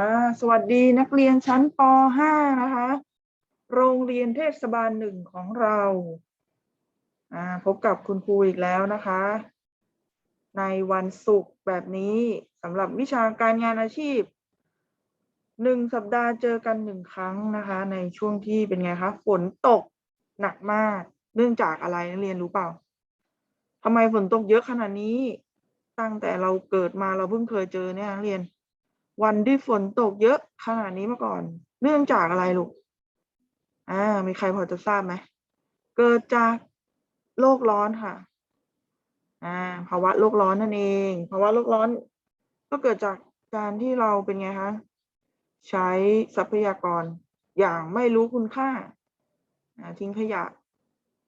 อ่าสวัสดีนักเรียนชั้นป .5 นะคะ โรงเรียนเทศบาลหนึ่งของเราอ่าพบกับคุณครูอีกแล้วนะคะ ในวันศุกร์แบบนี้สำหรับวิชาการงานอาชีพหนึ่งสัปดาห์เจอกันหนึ่งครั้งนะคะ ในช่วงที่เป็นไงคะฝนตกหนักมาก เนื่องจากอะไรนักเรียนรู้เปล่าทำไมฝนตกเยอะขนาดนี้ ตั้งแต่เราเกิดมาเราเพิ่งเคยเจอเนี่ยนักเรียน วันที่ฝนตกเยอะขนาดนี้มาก่อน เนื่องจากอะไรลูก อ่า มีใครพอจะทราบไหม เกิดจากโลกร้อนค่ะ อ่า ภาวะโลกร้อนนั่นเอง ภาวะโลกร้อน ก็เกิดจากการที่เราเป็นไงคะ ใช้ทรัพยากรอย่างไม่รู้คุณค่าอ่าทิ้งขยะ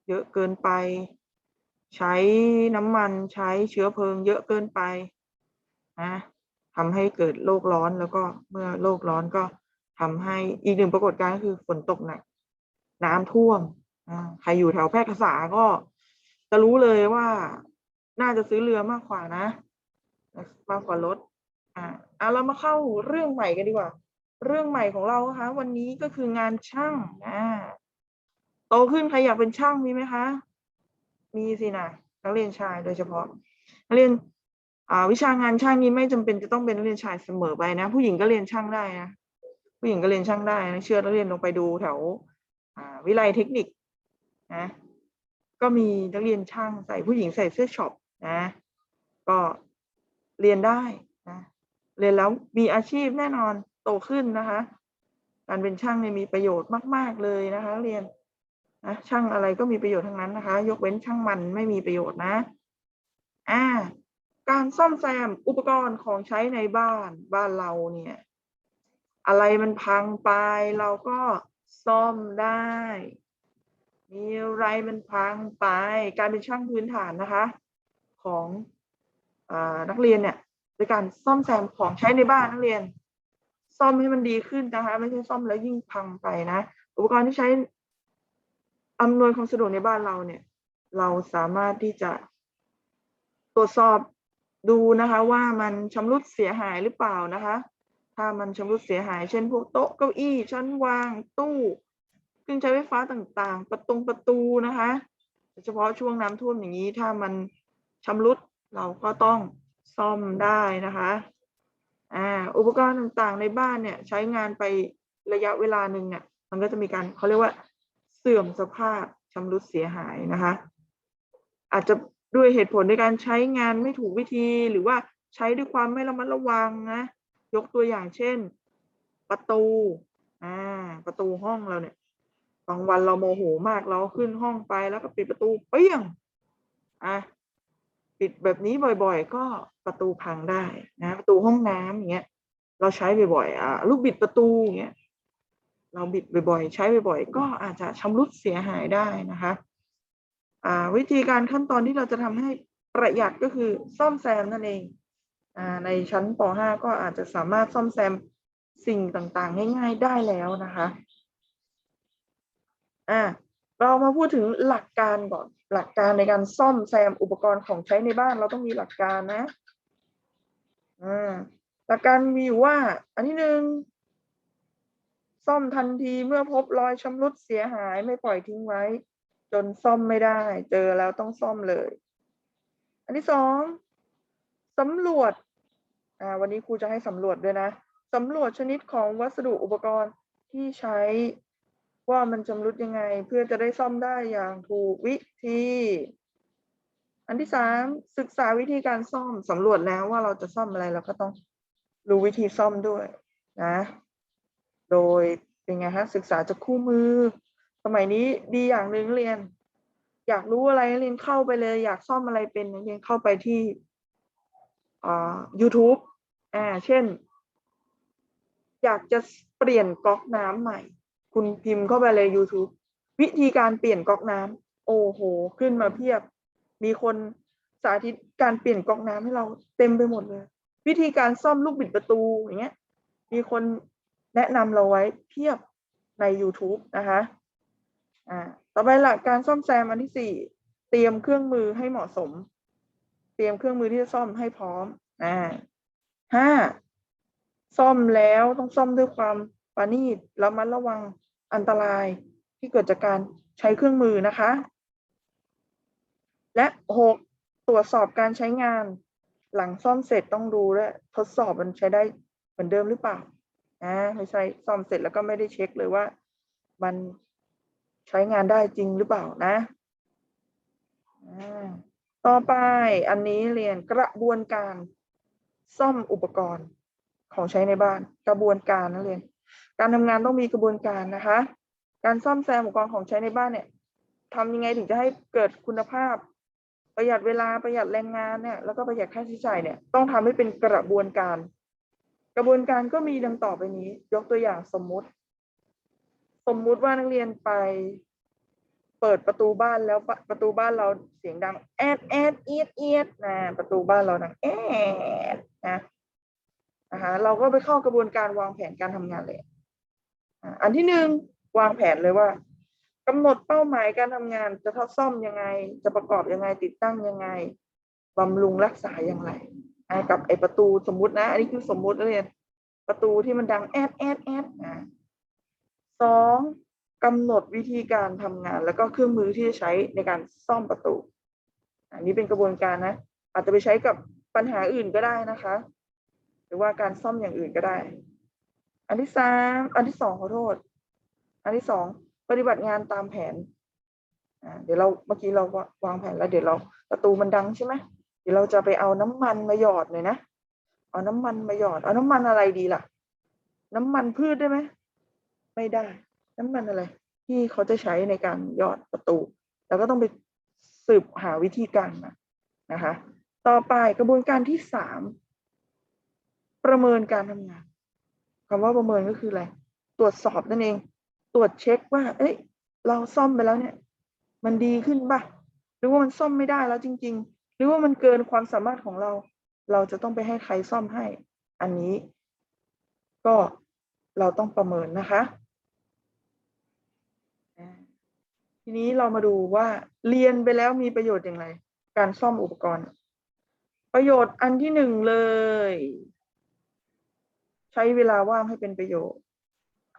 เยอะเกินไป ใช้น้ำมันใช้เชื้อเพลิง เยอะเกินไปนะ ทำให้เกิดโลกร้อนแล้วก็เมื่อโลกร้อนก็ทำให้อีกหนึ่งปรากฏการณ์ก็คือฝนตกหนัก น้ำท่วมอใครอยู่แถวแพร่กษาก็จะรู้เลยว่าน่าจะซื้อเรือมากกว่านะ มากกว่ารถอ่าอะเรามาเข้าเรื่องใหม่กันดีกว่า เรื่องใหม่ของเราคะวันนี้ก็คืองานช่างอ่าโตขึ้นใครอยากเป็นช่างมีไหมคะ มีสินะนักเรียนชายโดยเฉพาะนักเรียน วิชางานช่างนี้ไม่จำเป็นจะต้องเป็นนักเรียนชายเสมอไปนะ ผู้หญิงก็เรียนช่างได้นะผู้หญิงก็เรียนช่างได้นะเชื่อนักเรียนลงไปดูแถววิไลเทคนิคนะก็มีนักเรียนช่างใส่ผู้หญิงใส่เสื้อช็อปนะ ก็เรียนได้นะเรียนแล้วมีอาชีพแน่นอนโตขึ้นนะคะ การเป็นช่างเนี่ยมีประโยชน์มาก ๆเลยนะคะ เรียนนะช่างอะไรก็มีประโยชน์ทั้งนั้นนะคะ ยกเว้นช่างมันไม่มีประโยชน์นะ อ่า การซ่อมแซมอุปกรณ์ของใช้ในบ้านบ้านเราเนี่ย อะไรมันพังไปเราก็ซ่อมได้ มีอะไรมันพังไป การเป็นช่างพื้นฐานนะคะ ของอนักเรียนเนี่ยโดยการซ่อมแซมของใช้ในบ้านนักเรียน ซ่อมให้มันดีขึ้นนะคะ ไม่ใช่ซ่อมแล้วยิ่งพังไปนะ อุปกรณ์ที่ใช้อำนวยความสะดวกในบ้านเราเนี่ย เราสามารถที่จะตรวจสอบ ดูนะคะว่ามันชำรุดเสียหายหรือเปล่านะคะ ถ้ามันชำรุดเสียหายเช่นพวกโต๊ะเก้าอี้ชั้นวางตู้เครื่องใช้ไฟฟ้าต่างๆ ประตงประตูนะคะโดยเฉพาะช่วงน้ำท่วมอย่างนี้ถ้ามันชำรุดเราก็ต้องซ่อมได้นะคะอ่าอุปกรณ์ต่างๆในบ้านเนี่ยใช้งานไประยะเวลาหนึ่งเนี่ยมันก็จะมีการเขาเรียกว่าเสื่อมสภาพชำรุดเสียหายนะคะ อาจจะ ด้วยเหตุผลในการใช้งานไม่ถูกวิธีหรือว่าใช้ด้วยความไม่ระมัดระวังนะยกตัวอย่างเช่น ประตูอ่าประตูห้องเราเนี่ยบางวันเราโมโหมากเราขึ้นห้องไปแล้วก็ปิดประตูเปี้ยงอะปิดแบบนี้บ่อยๆ ก็ประตูพังได้นะประตูห้องน้ำอย่างเงี้ยเราใช้บ่อยๆอ่าลูกบิดประตูอย่างเงี้ยเราบิดบ่อยๆ ใช้บ่อยๆ ก็อาจจะชำรุดเสียหายได้นะคะ วิธีการขั้นตอนที่เราจะทำให้ประหยัดก็คือซ่อมแซมนั่นเองอในชั้นป .5 ก็อาจจะสามารถซ่อมแซมสิ่งต่างๆ ง่ายๆได้แล้วนะคะอ่าเรามาพูดถึงหลักการก่อนหลักการในการซ่อมแซมอุปกรณ์ของใช้ในบ้าน เราต้องมีหลักการนะอ่าหลักการมีอยู่ว่า อันที่หนึ่งซ่อมทันทีเมื่อพบรอยชำรุดเสียหายไม่ปล่อยทิ้งไว้ จนซ่อมไม่ได้ เจอแล้วต้องซ่อมเลย อันที่สองสำรวจอ่าวันนี้ครูจะให้สำรวจด้วยนะสำรวจชนิดของวัสดุอุปกรณ์ที่ใช้ว่ามันชำรุดยังไง เพื่อจะได้ซ่อมได้อย่างถูกวิธี อันที่สามศึกษาวิธีการซ่อมสำรวจแล้วว่าเราจะซ่อมอะไรเราก็ต้องรู้วิธีซ่อมด้วยนะ โดยเป็นไงฮะศึกษาจากคู่มือ มัยนี้ดีอย่างหนึ่งเรียน อยากรู้อะไรเรียนเข้าไปเลย อยากซ่อมอะไรเป็นเรียนเข้าไปที่อ่า YouTube อ่าเช่น อยากจะเปลี่ยนก๊อกน้ำใหม่ คุณพิมพ์เข้าไปเลย YouTube วิธีการเปลี่ยนก๊อกน้ำโอ้โห ขึ้นมาเพียบ มีคนสาธิตการเปลี่ยนก๊อกน้ำให้เราเต็มไปหมดเลย วิธีการซ่อมลูกบิดประตูอย่างเงี้ย มีคนแนะนำเราไว้เพียบใน YouTube นะคะ อ่าต่อไปหลักการซ่อมแซมอันที่สี่เตรียมเครื่องมือให้เหมาะสม เตรียมเครื่องมือที่จะซ่อมให้พร้อมอ่าห้าซ่อมแล้วต้องซ่อมด้วยความปราณีตระมัดระวังอันตรายที่เกิดจากการใช้เครื่องมือนะคะ และหกตรวจสอบการใช้งาน หลังซ่อมเสร็จต้องดูด้วยทดสอบมันใช้ได้เหมือนเดิมหรือเปล่าอ่าไม่ใช่ซ่อมเสร็จแล้วก็ไม่ได้เช็คเลยว่า มัน ใช้งานได้จริงหรือเปล่านะ ต่อไปอันนี้เรียนกระบวนการซ่อมอุปกรณ์ของใช้ในบ้านกระบวนการนักเรียน การทำงานต้องมีกระบวนการนะคะ การซ่อมแซมอุปกรณ์ของใช้ในบ้านเนี่ยทำยังไงถึงจะให้เกิดคุณภาพ ประหยัดเวลาประหยัดแรงงานเนี่ย แล้วก็ประหยัดค่าใช้จ่ายเนี่ยต้องทำให้เป็นกระบวนการ กระบวนการก็มีดังต่อไปนี้ ยกตัวอย่างสมมุติ มมุติว่านักเรียนไป เปิดประตูบ้านแล้วปประตูบ้านเราเสียงดังแอดแอดเอียดเอียดนะประตูบ้านเราดังแอดนะนะคะเราก็ไปเข้ากระบวนการวางแผนการทำงานเลยอันที่หนึ่งวางแผนเลยว่ากำหนดเป้าหมายการทำงานจะทดซ่อมยังไง จะประกอบยังไงติดตั้งยังไงบำรุงรักษาอย่างไรกับไอประตูสมมุตินะ อันนี้คือสมมุตินักเรียนประตูที่มันดังแอดแอดแอดนะ สองกำหนดวิธีการทำงาน แล้วก็เครื่องมือที่จะใช้ในการซ่อมประตู อันนี้เป็นกระบวนการนะ อาจจะไปใช้กับปัญหาอื่นก็ได้นะคะ หรือว่าการซ่อมอย่างอื่นก็ได้ อันที่สามอันที่สองขอโทษ อันที่สองปฏิบัติงานตามแผนเดี๋ยวเราเมื่อกี้เราวางแผนแล้วเดี๋ยวเราประตูมันดังใช่ไหมเดี๋ยวเราจะไปเอาน้ำมันมาหยอดเลยนะ เอาน้ำมันมาหยอด เอาน้ำมันอะไรดีล่ะ น้ำมันพืชได้ไหม ไม่ได้ น้ำมันอะไร ที่เขาจะใช้ในการยอดประตู แล้วก็ต้องไปสืบหาวิธีการมานะคะ ต่อไปกระบวนการที่สามประเมินการทำงานคำว่าประเมินก็คืออะไร ตรวจสอบนั่นเอง ตรวจเช็คว่า เอ้ย เราซ่อมไปแล้วเนี่ย มันดีขึ้นป่ะหรือว่ามันซ่อมไม่ได้แล้วจริง ๆ หรือว่ามันเกินความสามารถของเรา เราจะต้องไปให้ใครซ่อมให้ อันนี้ ก็เราต้องประเมินนะคะอ่า ทีนี้เรามาดูว่าเรียนไปแล้วมีประโยชน์อย่างไร การซ่อมอุปกรณ์ ประโยชน์อันที่หนึ่งเลย ใช้เวลาว่างให้เป็นประโยชน์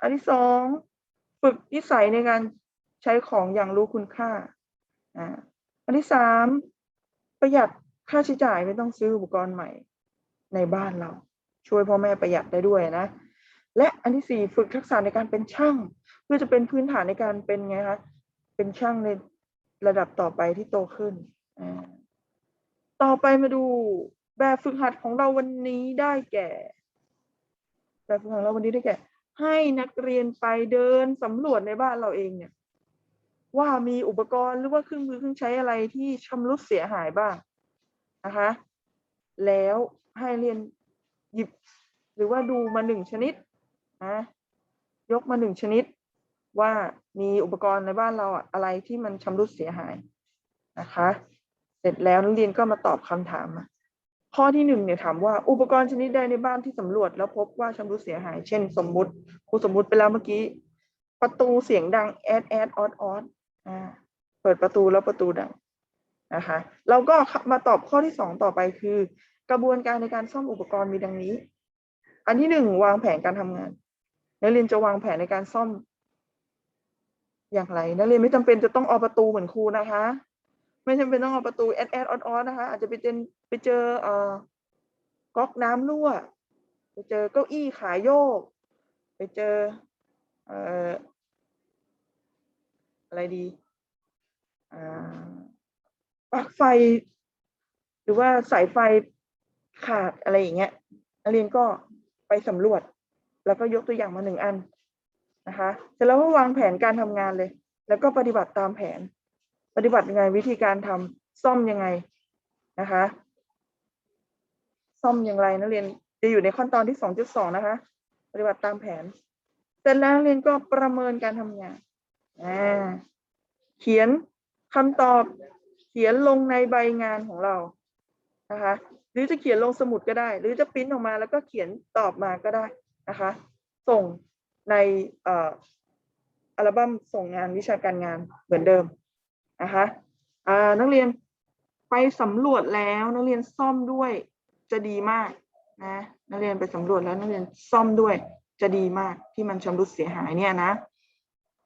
อันที่สองฝึกนิสัยในการใช้ของอย่างรู้คุณค่าอ่าอันที่สามประหยัดค่าใช้จ่ายไม่ต้องซื้ออุปกรณ์ใหม่ในบ้านเรา ช่วยพ่อแม่ประหยัดได้ด้วยนะ และอันที่สี่ฝึกทักษะในการเป็นช่าง เพื่อจะเป็นพื้นฐานในการเป็นไงคะ เป็นช่างในระดับต่อไปที่โตขึ้น ต่อไปมาดูแบบฝึกหัดของเราวันนี้ได้แก่ แบบฝึกหัดของเราวันนี้ได้แก่ ให้นักเรียนไปเดินสำรวจในบ้านเราเองเนี่ย ว่ามีอุปกรณ์หรือว่าเครื่องมือเครื่องใช้อะไรที่ชำรุดเสียหายบ้างนะคะ แล้วให้เรียนหยิบ หรือว่าดูมาหนึ่งชนิดนะยกมาหนึ่งชนิด ว่ามีอุปกรณ์ในบ้านเราอะอะไรที่มันชำรุดเสียหายนะคะ เสร็จแล้วนักเรียนก็มาตอบคำถาม ข้อที่หนึ่งเนี่ยถามว่าอุปกรณ์ชนิดใดในบ้านที่สำรวจ แล้วพบว่าชำรุดเสียหาย เช่น สมมุติครูสมมุติไปแล้วเมื่อกี้ ประตูเสียงดังแอดแอดออดออดอ่าเปิดประตูแล้วประตูดังนะคะเราก็มาตอบข้อที่สองต่อไปคือ กระบวนการในการซ่อมอุปกรณ์มีดังนี้ อันที่หนึ่งวางแผนการทำงานนักเรียนจะวางแผนในการซ่อม อย่างไรนักเรียนไม่จำเป็นจะต้องเอาประตูเหมือนครูนะคะ ไม่จำเป็นต้องเอาประตูแอดแอดออดออดนะคะ อาจจะไปเจอไปเจอเอ่อก๊อกน้ำรั่วไปเจอเก้าอี้ขาโยก ไปเจอเอ่ออะไรดีอ่าปลั๊กไฟ หรือว่าสายไฟขาดอะไรอย่างเงี้ยนักเรียนก็ไปสำรวจ แล้วก็ยกตัวอย่างมาหนึ่งอัน นะคะเสร็จแล้วก็วางแผนการทำงานเลย แล้วก็ปฏิบัติตามแผน ปฏิบัติยังไงวิธีการทำซ่อมยังไงนะคะ ซ่อมอย่างไรนักเรียนจะอยู่ในขั้นตอนที่สองจุดสองนะคะ ปฏิบัติตามแผนเสร็จแล้วนักเรียนก็ประเมินการทำงานอ่าเขียนคำตอบเขียนลงในใบงานของเรานะคะ หรือจะเขียนลงสมุดก็ได้ หรือจะปริ้นออกมาแล้วก็เขียนตอบมาก็ได้นะคะ ส่ง ในอัลบั้มส่งงานวิชาการงานเหมือนเดิมนะคะนักเรียนไปสำรวจแล้วนักเรียนซ่อมด้วยจะดีมากนะนักเรียนไปสำรวจแล้วนักเรียนซ่อมด้วยจะดีมากที่มันชำรุดเสียหายเนี่ยนะ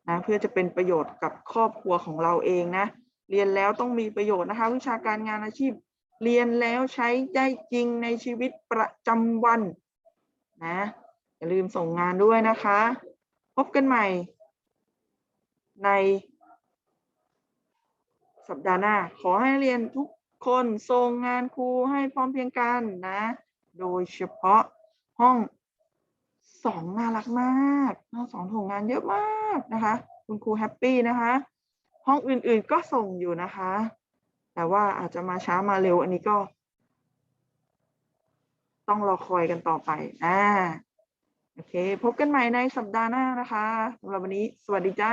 นะเพื่อจะเป็นประโยชน์กับครอบครัวของเราเองนะเรียนแล้วต้องมีประโยชน์นะคะ วิชาการงานอาชีพ เรียนแล้วใช้ได้จริงในชีวิตประจำวันนะ อย่าลืมส่งงานด้วยนะคะ พบกันใหม่ ใน สัปดาห์หน้า ขอให้เรียนทุกคนส่งงานครูให้พร้อมเพียงกันนะ โดยเฉพาะห้องสองน่ารักมากห้องสองส่งงานเยอะมากนะคะ คุณครูแฮปปี้นะคะ ห้องอื่นๆก็ส่งอยู่นะคะ แต่ว่าอาจจะมาช้ามาเร็วอันนี้ก็ ต้องรอคอยกันต่อไปอ่า โอเค พบกันใหม่ในสัปดาห์หน้านะคะสำหรับวันนี้ สวัสดีจ้า